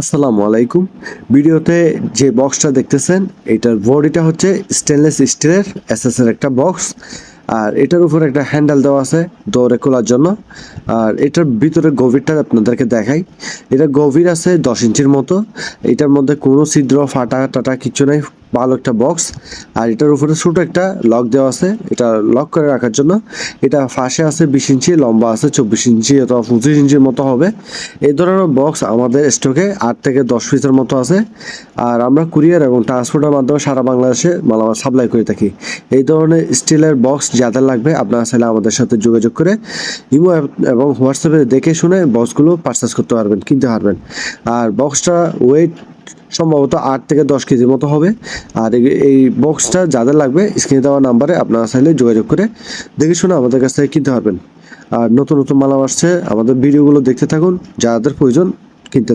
আসসালামু আলাইকুম। ভিডিওতে যে বক্সটা দেখতেছেন, এটার বডিটা হচ্ছে স্টেনলেস স্টিলের এসএসের একটা বক্স আর এটার উপর একটা হ্যান্ডেল দেওয়া আছে দৌড়ে খোলার জন্য। আর এটার ভিতরে গভীরটা আপনাদেরকে দেখাই। এটা গভীর আছে দশ ইঞ্চির মতো। এটার মধ্যে কোনো ছিদ্র ফাটা টাটা কিছু নেই। ভালো একটা বক্স আর এটার উপরে ছোট একটা লক দেওয়া আছে। এটা লক করে রাখার জন্য। এটা ফাঁসে আছে বিশ ইঞ্চি, লম্বা আছে চব্বিশ ইঞ্চি অথবা পঁচিশ ইঞ্চির মতো হবে। এই ধরনের বক্স আমাদের স্টকে আট থেকে দশ পিসের মতো আছে। আর আমরা কুরিয়ার এবং ট্রান্সপোর্টের মাধ্যমে সারা বাংলাদেশে মালামাল সাপ্লাই করে থাকি। এই ধরনের স্টিলের বক্স যাদের লাগবে, আপনারা চাইলে আমাদের সাথে যোগাযোগ করে ইমো এবং হোয়াটসঅ্যাপে দেখে শুনে বক্সগুলো পারচেস করতে পারবেন, কিনতে পারবেন। আর বক্সটা ওয়েট সম্ভবত আট থেকে দশ কেজির মতো হবে। আর এই- বক্সটা যাদের লাগবে স্ক্রিনে দেওয়া নাম্বারে আপনারা চাইলে যোগাযোগ করে দেখে শুনে আমাদের কাছ থেকে কিনতে পারবেন। আর নতুন নতুন মালাম আসছে, আমাদের ভিডিওগুলো দেখতে থাকুন, যাদের প্রয়োজন কিনতে থাকুন।